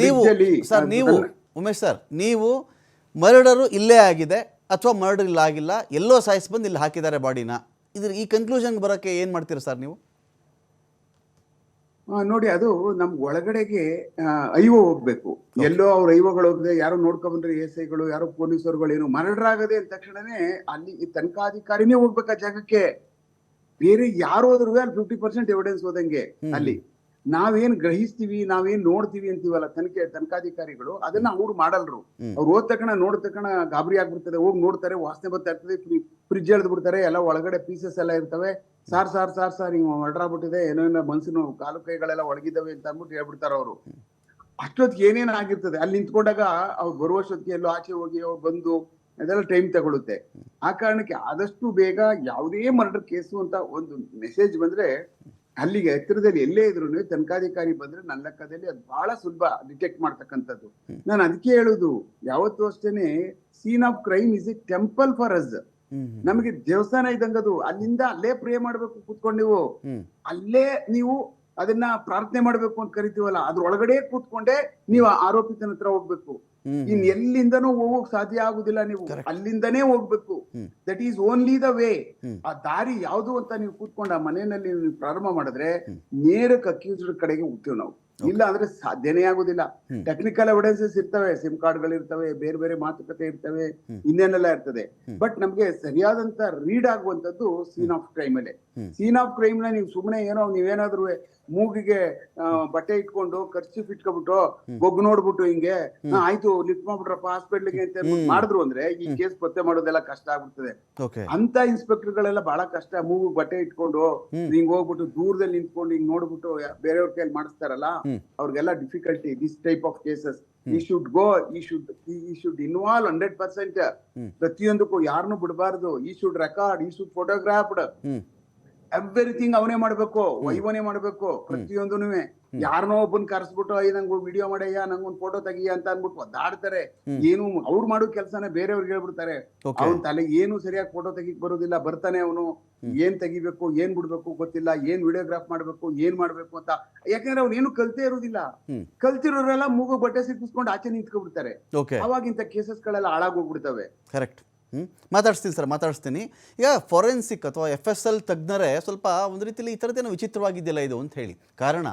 ನೀವು ಸರ್ ನೀವು ಉಮೇಶ್ ಸರ್ ನೀವು ಮರ್ಡರು ಇಲ್ಲೇ ಆಗಿದೆ ಅಥವಾ ಮರ್ಡರ್ ಇಲ್ಲ ಆಗಿಲ್ಲ ಎಲ್ಲೋ ಸಾಯಿಸಿ ಬಂದು ಇಲ್ಲಿ ಹಾಕಿದ್ದಾರೆ ಬಾಡಿನ. ಇದ್ರ ಈ ಕನ್ಕ್ಲೂಷನ್ಗೆ ಬರೋಕ್ಕೆ ಏನು ಮಾಡ್ತೀರಾ ಸರ್ ನೀವು? ನೋಡಿ ಅದು ನಮ್ ಒಳಗಡೆಗೆ ಐವೋ ಹೋಗ್ಬೇಕು. ಎಲ್ಲೋ ಅವ್ರ ಐವೋಗಳು ಹೋಗದೆ ಯಾರೋ ನೋಡ್ಕೊಂಡ್ರೆ ಎಸ್ ಐಗಳು ಯಾರು ಪೊಲೀಸರುಗಳು ಏನು ಮರ್ಡರ್ ಆಗದೆ ಅಂದ ತಕ್ಷಣನೇ ಅಲ್ಲಿ ಈ ತನಿಖಾಧಿಕಾರಿನೇ ಹೋಗ್ಬೇಕು ಆ ಜಾಗಕ್ಕೆ? ಬೇರೆ ಯಾರು ಹೋದ್ರು ಅಲ್ಲಿ ಫಿಫ್ಟಿ ಪರ್ಸೆಂಟ್ ಎವಿಡೆನ್ಸ್ ಹೋದಂಗೆ ಅಲ್ಲಿ. ನಾವೇನ್ ಗ್ರಹಿಸ್ತೀವಿ ನಾವೇನ್ ನೋಡ್ತೀವಿ ಅಂತೀವಲ್ಲ ತನಿಖೆ ತನಿಖಾಧಿಕಾರಿಗಳು ಅದನ್ನ ಅವ್ರು ಮಾಡಲ್ರು. ಅವ್ರು ಓದ್ ತಕ್ಷಣ ನೋಡಿದ ತಕ್ಷಣ ಗಾಬರಿ ಆಗ್ಬಿಡ್ತಾರೆ ಹೋಗಿ ನೋಡ್ತಾರೆ ವಾಸನೆ ಬರ್ತಾ ಇರ್ತದೆ ಫ್ರಿಜ್ ಎಳ್ದು ಬಿಡ್ತಾರೆ ಎಲ್ಲ ಒಳಗಡೆ ಪೀಸಸ್ ಎಲ್ಲ ಇರ್ತವೆ. ಸಾರ್ ಸಾರ್ ಸಾರ್ ಸಾರ್ ಹಿಂಗ್ ಮರ್ಡರ್ ಆಗ್ಬಿಟ್ಟಿದೆ ಏನೋ ಏನೋ ಮನ್ಸಿನ ಕಾಲು ಕೈಗಳೆಲ್ಲ ಒಳಗಿದ್ದಾವೆ ಅಂತ ಅಂದ್ಬಿಟ್ಟು ಹೇಳ್ಬಿಡ್ತಾರ ಅವರು. ಅಷ್ಟೊತ್ತಿಗೆ ಏನೇನ್ ಆಗಿರ್ತದೆ ಅಲ್ಲಿ ನಿಂತ್ಕೊಂಡಾಗ ಅವ್ರು ಬರುವಷ್ಟೊತ್ತಿಗೆ ಎಲ್ಲೋ ಆಚೆ ಹೋಗಿ ಅವ್ರು ಬಂದು ಅದೆಲ್ಲ ಟೈಮ್ ತಗೊಳುತ್ತೆ. ಆ ಕಾರಣಕ್ಕೆ ಆದಷ್ಟು ಬೇಗ ಯಾವುದೇ ಮರ್ಡರ್ ಕೇಸು ಅಂತ ಒಂದು ಮೆಸೇಜ್ ಬಂದ್ರೆ ಅಲ್ಲಿಗೆ ಹತ್ತಿರದಲ್ಲಿ ಎಲ್ಲೇ ಇದ್ರು ತನಿಖಾಧಿಕಾರಿ ಬಂದ್ರೆ ನನ್ನ ಲೆಕ್ಕದಲ್ಲಿ ಅದು ಬಹಳ ಸುಲಭ ಡಿಟೆಕ್ಟ್ ಮಾಡ್ತಕ್ಕಂಥದ್ದು. ನಾನು ಅದಕ್ಕೆ ಹೇಳುದು ಯಾವತ್ತು ಅಷ್ಟೇನೆ scene of crime is a temple for us ನಮಗೆ ದೇವಸ್ಥಾನ ಇದ್ದಂಗದು ಅಲ್ಲಿಂದ ಅಲ್ಲೇ ಪ್ರೇ ಮಾಡ್ಬೇಕು ಕೂತ್ಕೊಂಡು ನೀವು. ಅಲ್ಲೇ ನೀವು ಅದನ್ನ ಪ್ರಾರ್ಥನೆ ಮಾಡ್ಬೇಕು ಅಂತ ಕರಿತೀವಲ್ಲ ಅದ್ರ ಒಳಗಡೆ ಕೂತ್ಕೊಂಡೆ ನೀವು ಆರೋಪಿತನ ಹತ್ರ ಹೋಗ್ಬೇಕು. ಇನ್ ಎಲ್ಲಿಂದನೂ ಹೋಗೋಕ್ ಸಾಧ್ಯ ಆಗುದಿಲ್ಲ ನೀವು. ಅಲ್ಲಿಂದನೇ ಹೋಗ್ಬೇಕು. That is only the way ಆ ದಾರಿ ಯಾವುದು ಅಂತ ನೀವು ಕೂತ್ಕೊಂಡು ಆ ಮನೆಯಲ್ಲಿ ನೀವು ಪ್ರಾರಂಭ ಮಾಡಿದ್ರೆ ನೇರಕ್ಕೆ ಅಕ್ಯೂಸ್ಡ್ ಕಡೆಗೆ ಹೋಗ್ತೀವಿ ನಾವು. ಇಲ್ಲ ಅಂದ್ರೆ ಸಾಧ್ಯನೇ ಆಗುದಿಲ್ಲ. ಟೆಕ್ನಿಕಲ್ ಎವಿಡೆನ್ಸಸ್ ಇರ್ತವೆ ಸಿಮ್ ಕಾರ್ಡ್ಗಳು ಇರ್ತವೆ ಬೇರೆ ಬೇರೆ ಮಾತುಕತೆ ಇರ್ತವೆ. ಇನ್ನೇನೆಲ್ಲ ಇರ್ತದೆ. ಬಟ್ ನಮ್ಗೆ ಸರಿಯಾದಂತ ರೀಡ್ ಆಗುವಂತದ್ದು ಸೀನ್ ಆಫ್ ಕ್ರೈಮ್ ಅಲ್ಲಿ. ಸೀನ್ ಆಫ್ ಕ್ರೈಮ್ನ ನೀವು ಸುಮ್ಮನೆ ಏನೋ ನೀವೇನಾದ್ರು ಮೂಗಿಗೆ ಬಟ್ಟೆ ಇಟ್ಕೊಂಡು ಖರ್ಚು ಇಟ್ಕೊಂಡ್ಬಿಟ್ಟು ಬೊಗ್ ನೋಡ್ಬಿಟ್ಟು ಹಿಂಗೆ ಆಯ್ತು ಲಿಫ್ಟ್ ಮಾಡ್ಬಿಟ್ರಪ್ಪ ಹಾಸ್ಪಿಟ್ಲಿಗೆ ಅಂತ ಮಾಡಿದ್ರು ಅಂದ್ರೆ ಈ ಕೇಸ್ ಪತ್ತೆ ಮಾಡೋದೆಲ್ಲ ಕಷ್ಟ ಆಗ್ಬಿಡ್ತದೆ. ಅಂತ ಇನ್ಸ್ಪೆಕ್ಟರ್ ಗಳೆಲ್ಲ ಬಹಳ ಕಷ್ಟ. ಮೂಗು ಬಟ್ಟೆ ಇಟ್ಕೊಂಡು. ಹಿಂಗ್ ಹೋಗ್ಬಿಟ್ಟು ದೂರದಲ್ಲಿ ನಿಂತ್ಕೊಂಡು ಹಿಂಗ್ ನೋಡ್ಬಿಟ್ಟು ಬೇರೆಯವ್ರ ಕೈಯಲ್ಲಿ ಮಾಡಿಸ್ತಾರಲ್ಲ. ಅವ್ರಿಗೆಲ್ಲ difficulty this type of cases he should go he should he should involve hundred percent. ಪ್ರತಿಯೊಂದಕ್ಕೂ ಯಾರನ್ನು ಬಿಡಬಾರ್ದು. He should record he should photographed everything ಅವನೇ ಮಾಡ್ಬೇಕು ವೈವನೇ ಮಾಡ್ಬೇಕು ಪ್ರತಿಯೊಂದೂ ಯಾರನೋ ಒಬ್ಬನ್ ಕರ್ಸ್ಬಿಟ್ಟು ಅಯ್ಯ ನಂಗೆ ವಿಡಿಯೋ ಮಾಡಯ್ಯ ನಂಗೊಂದ್ ಫೋಟೋ ತೆಗಿಯ ಅಂತ ಅನ್ಬಿಟ್ಟು ಒದ್ದಾಡ್ತಾರೆ. ಏನು ಅವ್ರು ಮಾಡೋ ಕೆಲಸನ ಬೇರೆಯವ್ರಿಗೆ ಹೇಳ್ಬಿಡ್ತಾರೆ. ಅವ್ನ ತಲೆ ಏನು ಸರಿಯಾಗಿ ಫೋಟೋ ತೆಗಿಕ್ ಬರೋದಿಲ್ಲ ಬರ್ತಾನೆ ಅವನು. ಏನ್ ತೆಗಿಬೇಕು ಏನ್ ಬಿಡ್ಬೇಕು ಗೊತ್ತಿಲ್ಲ ಏನ್ ವಿಡಿಯೋಗ್ರಾಫ್ ಮಾಡ್ಬೇಕು ಏನ್ ಮಾಡ್ಬೇಕು ಅಂತ. ಯಾಕಂದ್ರೆ ಅವ್ನು ಏನು ಕಲ್ತೇ ಇರೋದಿಲ್ಲ. ಕಲ್ತಿರೋರೆಲ್ಲ ಮೂಗು ಬಟ್ಟೆ ಸಿಕ್ಕಿಸ್ಕೊಂಡು ಆಚೆ ನಿಂತ್ಕೊಬಿಡ್ತಾರೆ. ಓಕೆ ಅವಾಗಿಂತ ಕೇಸಸ್ ಗಳೆಲ್ಲ ಹಾಳಾಗೋಗ್ಬಿಡ್ತವೆ ಕರೆಕ್ಟ್ ಹ್ಞೂ ಮಾತಾಡಿಸ್ತೀನಿ ಸರ್, ಮಾತಾಡಿಸ್ತೀನಿ. ಈಗ ಫೊರೆನ್ಸಿಕ್ ಅಥವಾ ಎಫ್ ಎಸ್ ಎಲ್ ತಜ್ಞರೇ ಸ್ವಲ್ಪ ಒಂದು ರೀತಿಯಲ್ಲಿ ಈ ಥರದ್ದೇನೋ ವಿಚಿತ್ರವಾಗಿದ್ದಿಲ್ಲ ಇದು ಅಂತ ಹೇಳಿ. ಕಾರಣ,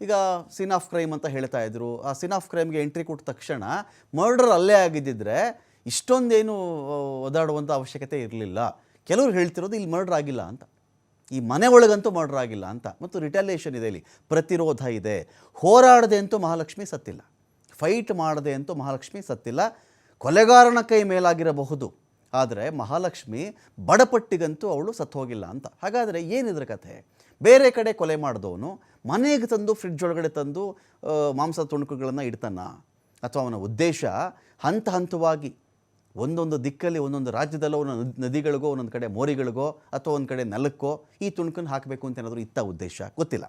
ಈಗ ಸೀನ್ ಆಫ್ ಕ್ರೈಮ್ ಅಂತ ಹೇಳ್ತಾ ಇದ್ರು. ಆ ಸೀನ್ ಆಫ್ ಕ್ರೈಮ್ಗೆ ಎಂಟ್ರಿ ಕೊಟ್ಟ ತಕ್ಷಣ ಮರ್ಡರ್ ಅಲ್ಲೇ ಆಗಿದ್ದಿದ್ರೆ ಇಷ್ಟೊಂದೇನು ಒದಾಡುವಂಥ ಅವಶ್ಯಕತೆ ಇರಲಿಲ್ಲ. ಕೆಲವರು ಹೇಳ್ತಿರೋದು ಇಲ್ಲಿ ಮರ್ಡರ್ ಆಗಿಲ್ಲ ಅಂತ. ಈ ಮನೆ ಒಳಗಂತೂ ಮರ್ಡರ್ ಆಗಿಲ್ಲ ಅಂತ. ಮತ್ತು ರಿಟಾಲಿಯೇಷನ್ ಇದೆ ಇಲ್ಲಿ. ಪ್ರತಿರೋಧ ಇದೆ. ಹೋರಾಡದೆ ಅಂತೂ ಮಹಾಲಕ್ಷ್ಮಿ ಸತ್ತಿಲ್ಲ. ಫೈಟ್ ಮಾಡದೆ ಅಂತೂ ಮಹಾಲಕ್ಷ್ಮಿ ಸತ್ತಿಲ್ಲ. ಕೊಲೆಗಾರನ ಕೈ ಮೇಲಾಗಿರಬಹುದು. ಆದರೆ ಮಹಾಲಕ್ಷ್ಮಿ ಬಡಪಟ್ಟಿಗಂತೂ ಅವಳು ಸತ್ತು ಹೋಗಿಲ್ಲ ಅಂತ. ಹಾಗಾದರೆ ಏನಿದ್ರ ಕಥೆ? ಬೇರೆ ಕಡೆ ಕೊಲೆ ಮಾಡಿದವನು ಮನೆಗೆ ತಂದು ಫ್ರಿಡ್ಜ್ ಒಳಗಡೆ ತಂದು ಮಾಂಸ ತುಣುಕುಗಳನ್ನು ಇಡ್ತಾನ? ಅಥವಾ ಅವನ ಉದ್ದೇಶ ಹಂತ ಹಂತವಾಗಿ ಒಂದೊಂದು ದಿಕ್ಕಲ್ಲಿ ಒಂದೊಂದು ರಾಜ್ಯದಲ್ಲೋ ಒಂದೊಂದು ನದಿಗಳಿಗೋ ಒಂದೊಂದು ಕಡೆ ಮೋರಿಗಳಿಗೋ ಅಥವಾ ಒಂದು ಕಡೆ ನೆಲಕ್ಕೋ ಈ ತುಣುಕನ್ನು ಹಾಕಬೇಕು ಅಂತ ಏನಾದರೂ ಇತ್ತ ಉದ್ದೇಶ? ಗೊತ್ತಿಲ್ಲ.